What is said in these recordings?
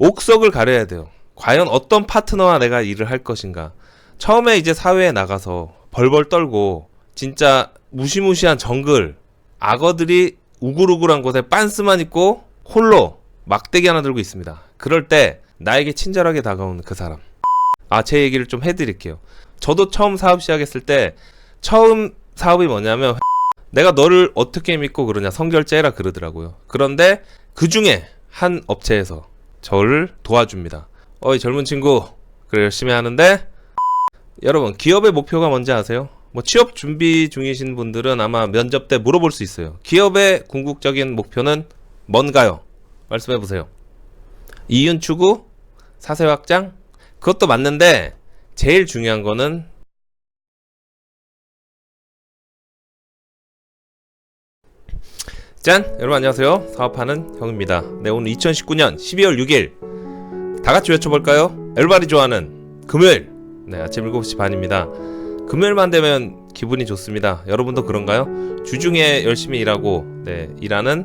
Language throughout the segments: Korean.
옥석을 가려야 돼요. 과연 어떤 파트너와 내가 일을 할 것인가. 처음에 이제 사회에 나가서 벌벌 떨고 진짜 무시무시한 정글 악어들이 우글우글한 곳에 빤스만 입고 홀로 막대기 하나 들고 있습니다. 그럴 때 나에게 친절하게 다가오는 그 사람. 아, 제 얘기를 좀 해드릴게요. 저도 처음 사업 시작했을 때 처음 사업이 뭐냐면 내가 너를 어떻게 믿고 그러냐 성결제라 그러더라고요. 그런데 그 중에 한 업체에서 저를 도와줍니다. 어이 젊은 친구 그래 열심히 하는데 여러분 기업의 목표가 뭔지 아세요? 뭐 취업 준비 중이신 분들은 아마 면접 때 물어볼 수 있어요. 기업의 궁극적인 목표는 뭔가요? 말씀해 보세요. 이윤 추구, 사세 확장, 그것도 맞는데 제일 중요한 거는 짠! 여러분 안녕하세요. 사업하는 형입니다. 네, 오늘 2019년 12월 6일 다 같이 외쳐볼까요? 엘바리 좋아하는 금요일 네, 아침 7시 반입니다. 금요일만 되면 기분이 좋습니다. 여러분도 그런가요? 주중에 열심히 일하고 네, 일하는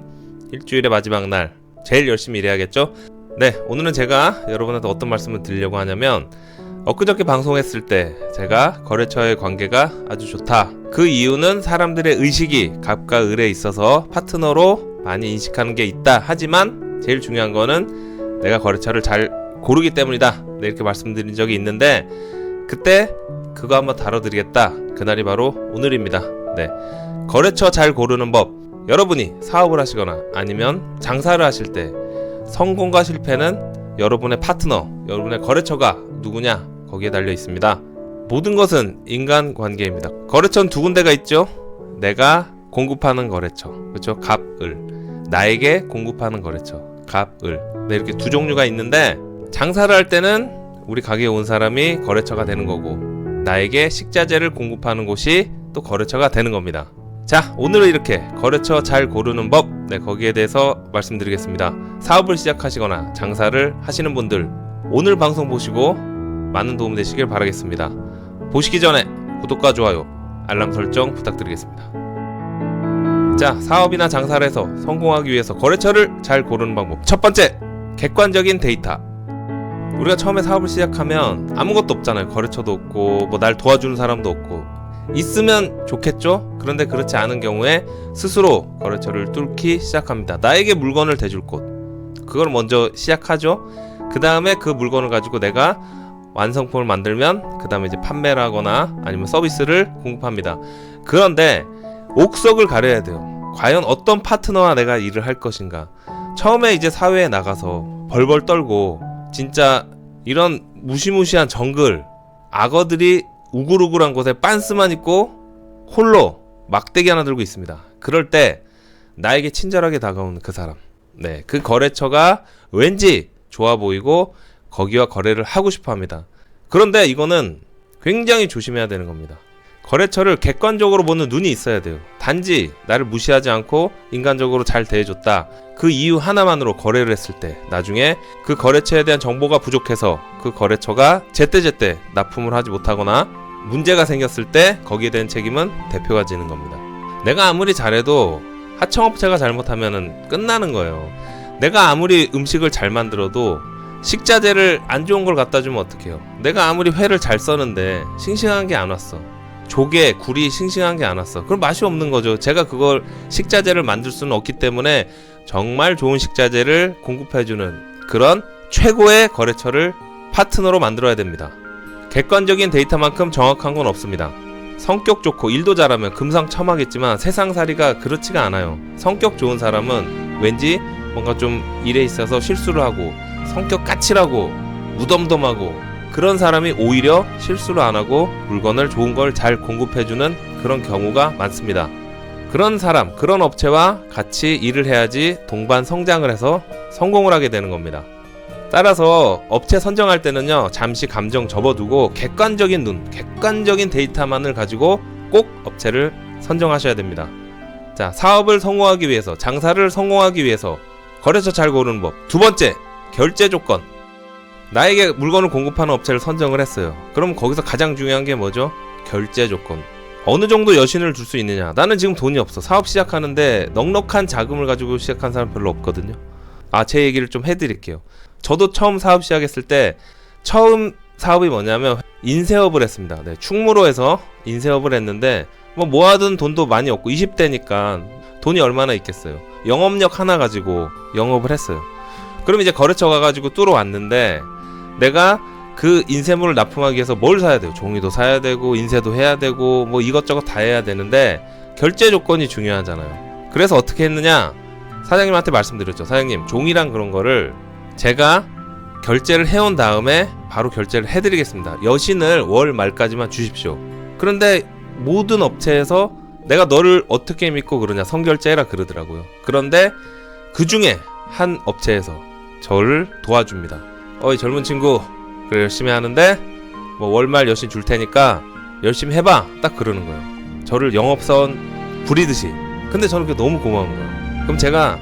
일주일의 마지막 날 제일 열심히 일해야겠죠? 네, 오늘은 제가 여러분한테 어떤 말씀을 드리려고 하냐면 엊그저께 방송했을 때 제가 거래처의 관계가 아주 좋다. 그 이유는 사람들의 의식이 갑과 을에 있어서 파트너로 많이 인식하는 게 있다. 하지만 제일 중요한 거는 내가 거래처를 잘 고르기 때문이다. 네, 이렇게 말씀드린 적이 있는데 그때 그거 한번 다뤄드리겠다. 그날이 바로 오늘입니다. 네. 거래처 잘 고르는 법. 여러분이 사업을 하시거나 아니면 장사를 하실 때 성공과 실패는 여러분의 파트너, 여러분의 거래처가 누구냐? 거기에 달려 있습니다. 모든 것은 인간 관계입니다. 거래처는 두 군데가 있죠. 내가 공급하는 거래처. 그렇죠? 갑, 을. 나에게 공급하는 거래처. 갑, 을. 네, 이렇게 두 종류가 있는데 장사를 할 때는 우리 가게에 온 사람이 거래처가 되는 거고 나에게 식자재를 공급하는 곳이 또 거래처가 되는 겁니다. 자, 오늘은 이렇게 거래처 잘 고르는 법, 네, 거기에 대해서 말씀드리겠습니다. 사업을 시작하시거나 장사를 하시는 분들, 오늘 방송 보시고 많은 도움 되시길 바라겠습니다. 보시기 전에 구독과 좋아요, 알람 설정 부탁드리겠습니다. 자, 사업이나 장사를 해서 성공하기 위해서 거래처를 잘 고르는 방법. 첫 번째, 객관적인 데이터. 우리가 처음에 사업을 시작하면 아무것도 없잖아요. 거래처도 없고, 뭐 날 도와주는 사람도 없고. 있으면 좋겠죠? 그런데 그렇지 않은 경우에 스스로 거래처를 뚫기 시작합니다. 나에게 물건을 대줄 곳. 그걸 먼저 시작하죠. 그 다음에 그 물건을 가지고 내가 완성품을 만들면 그 다음에 이제 판매를 하거나 아니면 서비스를 공급합니다. 그런데 옥석을 가려야 돼요. 과연 어떤 파트너와 내가 일을 할 것인가. 처음에 이제 사회에 나가서 벌벌 떨고 진짜 이런 무시무시한 정글 악어들이 우글우글한 곳에 빤스만 입고 홀로 막대기 하나 들고 있습니다. 그럴 때 나에게 친절하게 다가오는 그 사람. 네, 그 거래처가 왠지 좋아 보이고 거기와 거래를 하고 싶어 합니다. 그런데 이거는 굉장히 조심해야 되는 겁니다. 거래처를 객관적으로 보는 눈이 있어야 돼요. 단지 나를 무시하지 않고 인간적으로 잘 대해줬다. 그 이유 하나만으로 거래를 했을 때 나중에 그 거래처에 대한 정보가 부족해서 그 거래처가 제때제때 납품을 하지 못하거나 문제가 생겼을 때 거기에 대한 책임은 대표가 지는 겁니다. 내가 아무리 잘해도 하청업체가 잘못하면 끝나는 거예요. 내가 아무리 음식을 잘 만들어도 식자재를 안 좋은 걸 갖다 주면 어떡해요? 내가 아무리 회를 잘 써는데 싱싱한 게 안 왔어. 조개, 굴이 싱싱한 게 안 왔어. 그럼 맛이 없는 거죠. 제가 그걸 식자재를 만들 수는 없기 때문에 정말 좋은 식자재를 공급해주는 그런 최고의 거래처를 파트너로 만들어야 됩니다. 객관적인 데이터만큼 정확한 건 없습니다. 성격 좋고 일도 잘하면 금상첨화겠지만 세상살이가 그렇지가 않아요. 성격 좋은 사람은 왠지 뭔가 좀 일에 있어서 실수를 하고 성격 까칠하고 무덤덤하고 그런 사람이 오히려 실수를 안 하고 물건을 좋은 걸 잘 공급해주는 그런 경우가 많습니다. 그런 사람, 그런 업체와 같이 일을 해야지 동반 성장을 해서 성공을 하게 되는 겁니다. 따라서 업체 선정할 때는요, 잠시 감정 접어두고 객관적인 눈, 객관적인 데이터만을 가지고 꼭 업체를 선정하셔야 됩니다. 자, 사업을 성공하기 위해서, 장사를 성공하기 위해서 거래처 잘 고르는 법. 두 번째, 결제 조건. 나에게 물건을 공급하는 업체를 선정을 했어요. 그럼 거기서 가장 중요한 게 뭐죠? 결제 조건. 어느 정도 여신을 줄 수 있느냐? 나는 지금 돈이 없어. 사업 시작하는데 넉넉한 자금을 가지고 시작한 사람 별로 없거든요. 아, 제 얘기를 좀 해드릴게요. 저도 처음 사업 시작했을 때 처음 사업이 뭐냐면 인쇄업을 했습니다. 네, 충무로 에서 인쇄업을 했는데 뭐 모아둔 돈도 많이 없고 20대니까 돈이 얼마나 있겠어요. 영업력 하나 가지고 영업을 했어요. 그럼 이제 거래처 가가지고 뚫어 왔는데 내가 그 인쇄물을 납품하기 위해서 뭘 사야 돼요? 종이도 사야 되고 인쇄도 해야 되고 뭐 이것저것 다 해야 되는데 결제 조건이 중요하잖아요. 그래서 어떻게 했느냐? 사장님한테 말씀드렸죠. 사장님, 종이랑 그런 거를 제가 결제를 해온 다음에 바로 결제를 해드리겠습니다. 여신을 월 말까지만 주십시오. 그런데 모든 업체에서 내가 너를 어떻게 믿고 그러냐 성결제해라 그러더라고요. 그런데 그 중에 한 업체에서 저를 도와줍니다. 어이 젊은 친구, 그래 열심히 하는데 뭐 월말 여신 줄 테니까 열심히 해봐. 딱 그러는 거예요. 저를 영업사원 부리듯이. 근데 저는 그게 너무 고마운 거예요. 그럼 제가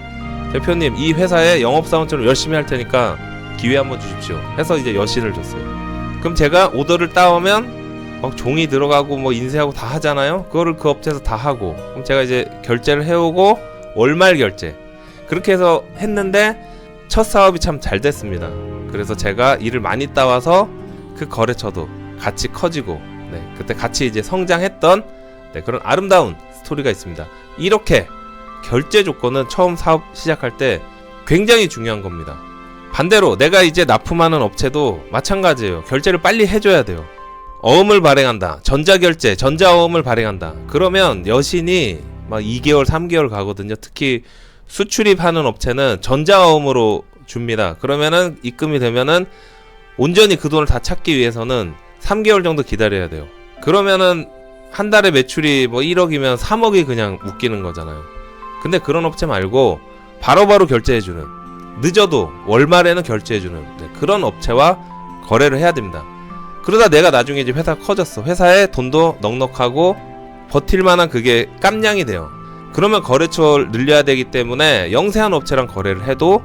대표님 이 회사에 영업사원처럼 열심히 할 테니까 기회 한번 주십시오. 해서 이제 여신을 줬어요. 그럼 제가 오더를 따오면 막 종이 들어가고 뭐 인쇄하고 다 하잖아요. 그거를 그 업체에서 다 하고 그럼 제가 이제 결제를 해오고 월말 결제 그렇게 해서 했는데 첫 사업이 참 잘 됐습니다. 그래서 제가 일을 많이 따와서 그 거래처도 같이 커지고 네, 그때 같이 이제 성장했던 네, 그런 아름다운 스토리가 있습니다. 이렇게 결제 조건은 처음 사업 시작할 때 굉장히 중요한 겁니다. 반대로 내가 이제 납품하는 업체도 마찬가지예요. 결제를 빨리 해줘야 돼요. 어음을 발행한다. 전자결제, 전자어음을 발행한다. 그러면 여신이 막 2개월, 3개월 가거든요. 특히 수출입하는 업체는 전자어음으로 줍니다. 그러면은 입금이 되면은 온전히 그 돈을 다 찾기 위해서는 3개월 정도 기다려야 돼요. 그러면은 한 달에 매출이 뭐 1억이면 3억이 그냥 웃기는 거잖아요. 근데 그런 업체 말고 바로바로 결제해주는 늦어도 월말에는 결제해주는 네, 그런 업체와 거래를 해야 됩니다. 그러다 내가 나중에 이제 회사 커졌어. 회사에 돈도 넉넉하고 버틸 만한 그게 깜냥이 돼요. 그러면 거래처를 늘려야 되기 때문에 영세한 업체랑 거래를 해도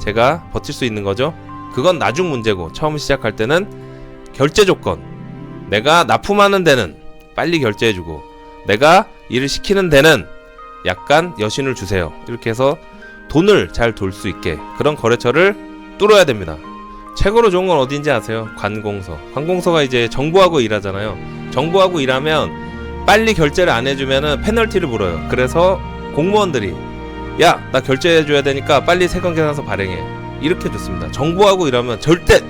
제가 버틸 수 있는 거죠. 그건 나중 문제고 처음 시작할 때는 결제 조건. 내가 납품하는 데는 빨리 결제해주고 내가 일을 시키는 데는 약간 여신을 주세요. 이렇게 해서 돈을 잘 돌 수 있게 그런 거래처를 뚫어야 됩니다. 최고로 좋은 건 어딘지 아세요? 관공서. 관공서가 이제 정부하고 일하잖아요. 정부하고 일하면 빨리 결제를 안 해주면은 페널티를 물어요. 그래서 공무원들이 야, 나 결제해줘야 되니까 빨리 세관 계산서 발행해. 이렇게 줬습니다. 정부하고 일하면 절대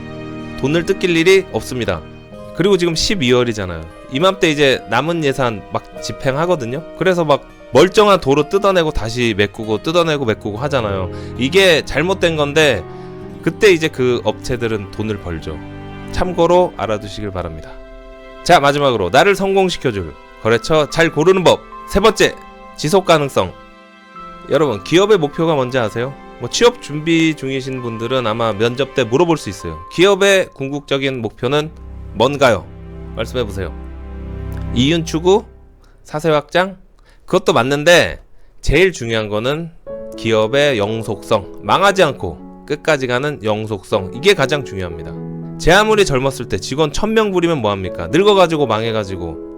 돈을 뜯길 일이 없습니다. 그리고 지금 12월이잖아요. 이맘때 이제 남은 예산 막 집행하거든요. 그래서 막 멀쩡한 도로 뜯어내고 다시 메꾸고 뜯어내고 메꾸고 하잖아요. 이게 잘못된 건데 그때 이제 그 업체들은 돈을 벌죠. 참고로 알아두시길 바랍니다. 자, 마지막으로 나를 성공시켜줄 거래처 잘 고르는 법. 세 번째, 지속 가능성. 여러분, 기업의 목표가 뭔지 아세요? 뭐 취업 준비 중이신 분들은 아마 면접 때 물어볼 수 있어요. 기업의 궁극적인 목표는 뭔가요? 말씀해 보세요. 이윤 추구, 사세 확장, 그것도 맞는데 제일 중요한 거는 기업의 영속성, 망하지 않고 끝까지 가는 영속성 이게 가장 중요합니다. 제 아무리 젊었을 때 직원 1000명 부리면 뭐 합니까? 늙어 가지고 망해 가지고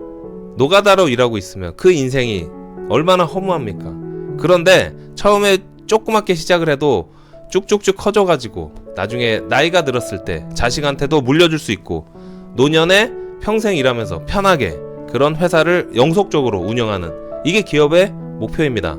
노가다로 일하고 있으면 그 인생이 얼마나 허무합니까? 그런데 처음에 조그맣게 시작을 해도 쭉쭉쭉 커져가지고 나중에 나이가 들었을 때 자식한테도 물려줄 수 있고 노년에 평생 일하면서 편하게 그런 회사를 영속적으로 운영하는 이게 기업의 목표입니다.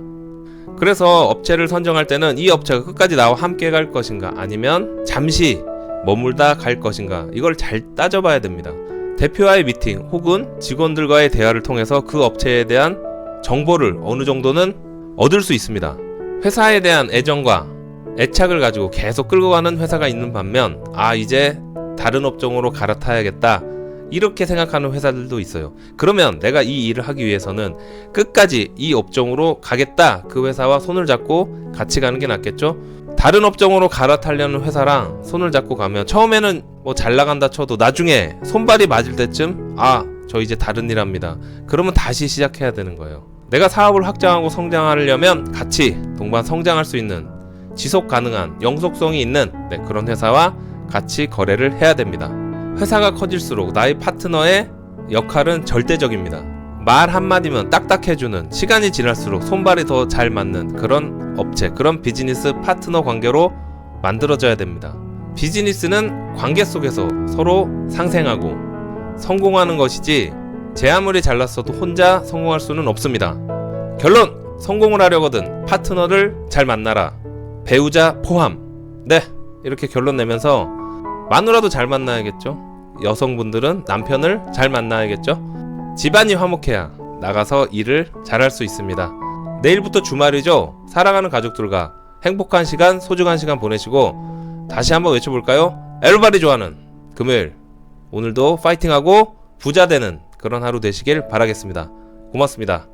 그래서 업체를 선정할 때는 이 업체가 끝까지 나와 함께 갈 것인가 아니면 잠시 머물다 갈 것인가 이걸 잘 따져봐야 됩니다. 대표와의 미팅 혹은 직원들과의 대화를 통해서 그 업체에 대한 정보를 어느 정도는 얻을 수 있습니다. 회사에 대한 애정과 애착을 가지고 계속 끌고 가는 회사가 있는 반면 아 이제 다른 업종으로 갈아타야겠다 이렇게 생각하는 회사들도 있어요. 그러면 내가 이 일을 하기 위해서는 끝까지 이 업종으로 가겠다. 그 회사와 손을 잡고 같이 가는 게 낫겠죠? 다른 업종으로 갈아타려는 회사랑 손을 잡고 가면 처음에는 뭐 잘 나간다 쳐도 나중에 손발이 맞을 때쯤 아, 저 이제 다른 일 합니다. 그러면 다시 시작해야 되는 거예요. 내가 사업을 확장하고 성장하려면 같이 동반 성장할 수 있는 지속 가능한 영속성이 있는 네, 그런 회사와 같이 거래를 해야 됩니다. 회사가 커질수록 나의 파트너의 역할은 절대적입니다. 말 한마디면 딱딱해주는 시간이 지날수록 손발이 더 잘 맞는 그런 업체, 그런 비즈니스 파트너 관계로 만들어져야 됩니다. 비즈니스는 관계 속에서 서로 상생하고 성공하는 것이지 제 아무리 잘났어도 혼자 성공할 수는 없습니다. 결론! 성공을 하려거든 파트너를 잘 만나라. 배우자 포함. 네, 이렇게 결론 내면서 마누라도 잘 만나야겠죠. 여성분들은 남편을 잘 만나야겠죠. 집안이 화목해야 나가서 일을 잘할 수 있습니다. 내일부터 주말이죠. 사랑하는 가족들과 행복한 시간, 소중한 시간 보내시고 다시 한번 외쳐볼까요? 엘바리 좋아하는 금요일 오늘도 파이팅하고 부자 되는 그런 하루 되시길 바라겠습니다. 고맙습니다.